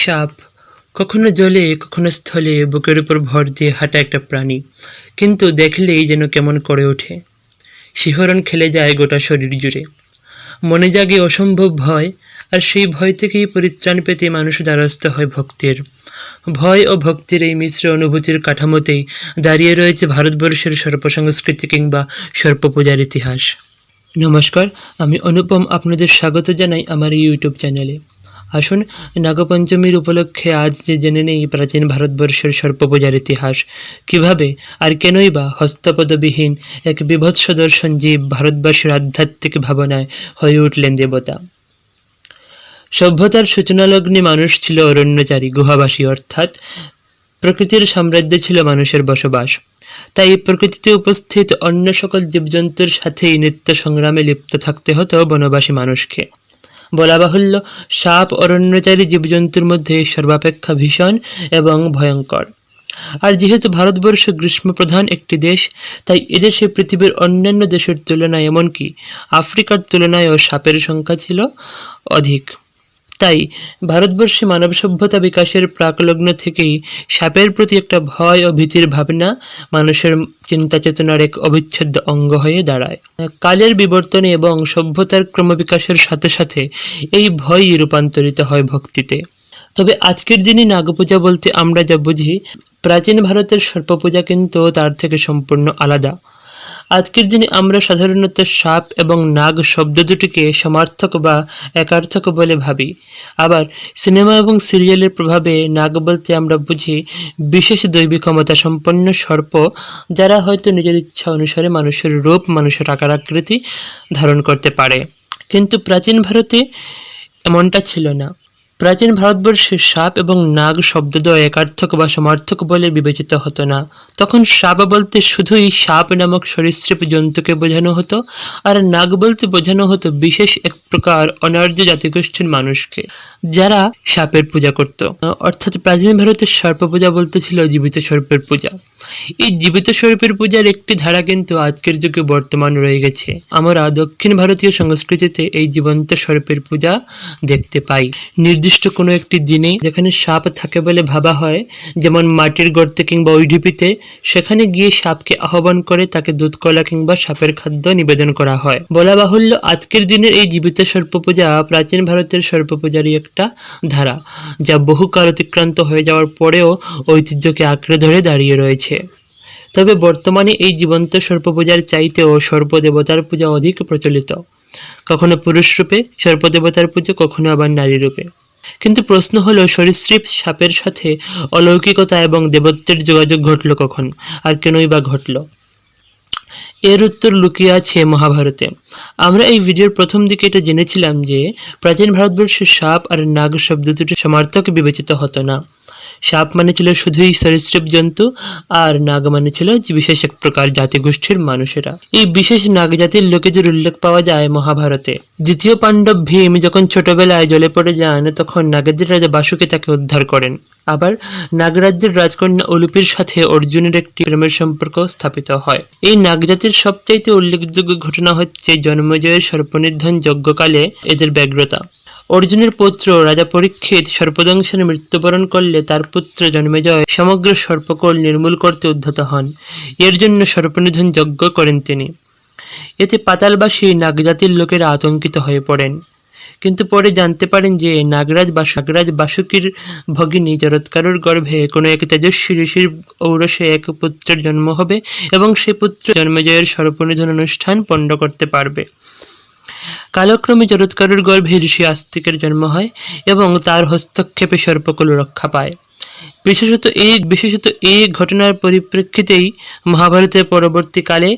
সাপ। কখনো জলে, কখনো স্থলে বুকের উপর ভর দিয়ে হাঁটা একটা প্রাণী। কিন্তু দেখলেই যেন কেমন করে ওঠে। শিহরণ খেলে যায় গোটা শরীর জুড়ে। মনে জাগে অসম্ভব ভয়, আর সেই ভয় থেকেই পরিত্রাণ পেতে মানুষ দ্বারস্থ হয় ভক্তির। ভয় ও ভক্তির এই মিশ্র অনুভূতির কাঠামোতেই দাঁড়িয়ে রয়েছে ভারতবর্ষের সর্পসংস্কৃতি কিংবা সর্পপূজার ইতিহাস। নমস্কার, আমি অনুপম, আপনাদের স্বাগত জানাই আমার ইউটিউব চ্যানেলে। আসুন, নাগপঞ্চমীর উপলক্ষে আজ জেনে নেই প্রাচীন ভারতবর্ষের সর্পপূজার ইতিহাস, কীভাবে আর কেনই বা হস্তপদবিহীন এক বিভৎস দর্শন জীব ভারতবর্ষের আধ্যাত্মিক ভাবনায় হয়ে উঠলেন দেবতা। সভ্যতার সূচনালগ্নে মানুষ ছিল অরণ্যচারী, গুহাবাসী অর্থাৎ প্রকৃতির সাম্রাজ্যে ছিল মানুষের বসবাস। তাই প্রকৃতিতে উপস্থিত অন্য সকল জীবজন্তুর সাথেই নিত্য সংগ্রামে লিপ্ত থাকতে হতো বনবাসী মানুষকে। বলা বাহুল্য, সাপ, অরণ্যচারী জীবজন্তুর মধ্যে সর্বাপেক্ষা ভীষণ এবং ভয়ঙ্কর। আর যেহেতু ভারতবর্ষ গ্রীষ্মপ্রধান একটি দেশ, তাই এদেশে পৃথিবীর অন্যান্য দেশের তুলনায় এমনকি আফ্রিকার তুলনায়ও সাপের সংখ্যা ছিল অধিক। তাই ভারতবর্ষে মানব সভ্যতা বিকাশের প্রাকলগ্ন থেকেই সাপের প্রতি একটা ভয় ও ভীতির ভাবনা মানুষের চিন্তা চেতনার এক অবিচ্ছেদ্য অঙ্গ হয়ে দাঁড়ায়। কালের বিবর্তনে এবং সভ্যতার ক্রমবিকাশের সাথে সাথে এই ভয়ই রূপান্তরিত হয় ভক্তিতে। তবে আজকের দিনে নাগপূজা বলতে আমরা যা বুঝি, প্রাচীন ভারতের সর্পপূজা কিন্তু তার থেকে সম্পূর্ণ আলাদা। আজকের দিনে আমরা সাধারণত সাপ এবং নাগ শব্দ দুটিকে সমার্থক বা একার্থক বলে ভাবি। আবার সিনেমা এবং সিরিয়ালের প্রভাবে নাগ বলতে আমরা বুঝি বিশেষ দৈবী ক্ষমতা সম্পন্ন সর্প, যারা হয়তো নিজের ইচ্ছা অনুসারে মানুষের রূপ, মানুষের আকার আকৃতি ধারণ করতে পারে। কিন্তু প্রাচীন ভারতে এমনটা ছিল না। প্রাচীন ভারতবর্ষে সাপ এবং নাগ শব্দদ্বয় একার্থক বা সমার্থক বলে বিবেচিত হতো না। তখন সাপ বলতে শুধুই সাপ নামক সরীসৃপ জন্তুকে বোঝানো হতো, আর নাগ বলতে বোঝানো হতো বিশেষ এক প্রকার অনার্য জাতিগোষ্ঠীর মানুষকে, যারা সাপের পূজা করত। অর্থাৎ প্রাচীন ভারতের সর্প পূজা বলতে ছিল জীবিত সর্পের পূজা। এই জীবিত সর্পের পূজার একটি ধারা কিন্তু আজকের যুগে বর্তমান রয়ে গেছে। আমরা দক্ষিণ ভারতীয় সংস্কৃতিতে এই জীবন্ত সর্পের পূজা দেখতে পাই। নির্দিষ্ট কোনো একটি দিনে যেখানে সাপ থাকে বলে ভাবা হয়, যেমন মাটির গর্তে কিংবা ওই ঢিপিতে, সেখানে গিয়ে সাপকে আহ্বান করে তাকে দুধ কলা কিংবা সাপের খাদ্য নিবেদন করা হয়। বলা বাহুল্য আজকের দিনের এই জীবিত সর্প পূজা প্রাচীন ভারতের সর্প পূজারই একটা ধারা, যা বহু কাল অতিক্রান্ত হয়ে যাওয়ার পরেও ঐতিহ্যকে আঁকড়ে ধরে দাঁড়িয়ে রয়েছে। তবে বর্তমানে এই জীবন্ত সর্পপূজার চাইতেও সর্পদেবতার পূজা অধিক প্রচলিত। কখনো পুরুষ রূপে, সর্পদেবতার পুজো, কখনো আবার নারী রূপে। কিন্তু প্রশ্ন হলো, সরীসৃপ সাপের সাথে অলৌকিকতা এবং দেবত্বের যোগাযোগ ঘটল কখন? আর কেনই বা ঘটল? এর উত্তর লুকিয়ে আছে মহাভারতে। আমরা এই ভিডিওর প্রথম দিকে এটা জেনেছিলাম যে প্রাচীন ভারতবর্ষের সাপ আর নাগ শব্দ দুটি সমার্থক বিবেচিত হতো না। সাপ মানে ছিল শুধুই সরীসৃপ জন্তু, আর নাগ মানে ছিল বিশেষ এক প্রকার জাতিগোষ্ঠীর মানুষেরা। এই বিশেষ নাগ জাতির লোকেদের উল্লেখ পাওয়া যায় মহাভারতে। দ্বিতীয় পাণ্ডব ভীম যখন ছোটবেলায় জলে পড়ে যান, তখন নাগেদের রাজা বাসুকে তাকে উদ্ধার করেন। আবার নাগরাজ্যের রাজকন্যা অলুপির সাথে অর্জুনের একটি প্রেমের সম্পর্ক স্থাপিত হয়। এই নাগজাতির সবচাইতে উল্লেখযোগ্য ঘটনা হচ্ছে জন্মজয়ের সর্পনির্ধন যজ্ঞকালে এদের ব্যগ্রতা। অর্জুনের পুত্র রাজা পরীক্ষিত সর্পদংশনে মৃত্যুবরণ করলে তার পুত্র জন্মেজয় সমগ্র সর্পকোল নির্মূল করতে উদ্ধত হন। এর জন্য সর্পনিধন যজ্ঞ করেন তিনি। এতে পাতালবাসী নাগজাতির লোকেরা আতঙ্কিত হয়ে পড়েন। কিন্তু পরে জানতে পারেন যে নাগরাজ বা সাগরাজ বাসুকীর ভগিনী জরৎকারুর গর্ভে কোনো এক তেজস্বী ঋষির ঔরসে এক পুত্রের জন্ম হবে এবং সেই পুত্র জন্মজয়ের সর্পনিধন অনুষ্ঠান পণ্ড করতে পারবে। কালক্রমে জরৎকারুর গর্ভে ঋষি আস্তিকের জন্ম হয় এবং তার হস্তক্ষেপে সর্পকুল রক্ষা পায়। বিশেষত এই বিশেষত এই ঘটনার পরিপ্রেক্ষিতেই মহাভারতের পরবর্তীকালে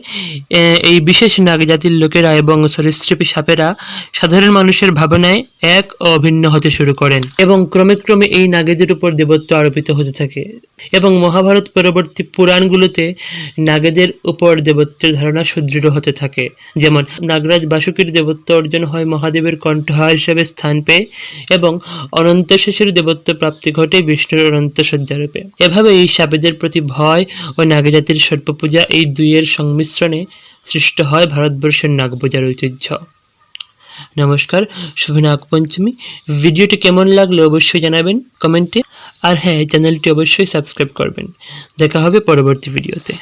এই বিশেষ নাগ জাতির লোকেরা এবং সরীসৃপী সাপেরা সাধারণ মানুষের ভাবনায় এক অভিন্ন হতে শুরু করেন এবং ক্রমে ক্রমে এই নাগেদের উপর দেবত্ব আরোপিত হতে থাকে এবং মহাভারত পরবর্তী পুরাণগুলোতে নাগেদের উপর দেবত্বের ধারণা সুদৃঢ় হতে থাকে। যেমন, নাগরাজ বাসুকীর দেবত্ব অর্জন হয় মহাদেবের কণ্ঠহার হিসেবে স্থান পেয়ে এবং অনন্ত শেষের দেবত্ব প্রাপ্তি ঘটে বিষ্ণুর অনন্ত সজ্জারূপে। এভাবে এই সাপেদের প্রতি ভয় ও নাগজাতির সর্পপূজা এই দুইয়ের সংমিশ্রণে সৃষ্ট হয় ভারতবর্ষের নাগপূজার ঐতিহ্য। নমস্কার, শুভ নাগপঞ্চমী। ভিডিওটি কেমন লাগল অবশ্যই জানাবেন কমেন্টে। আর হ্যাঁ চ্যানেলটি অবশ্যই সাবস্ক্রাইব করবেন। দেখা হবে পরবর্তী ভিডিওতে।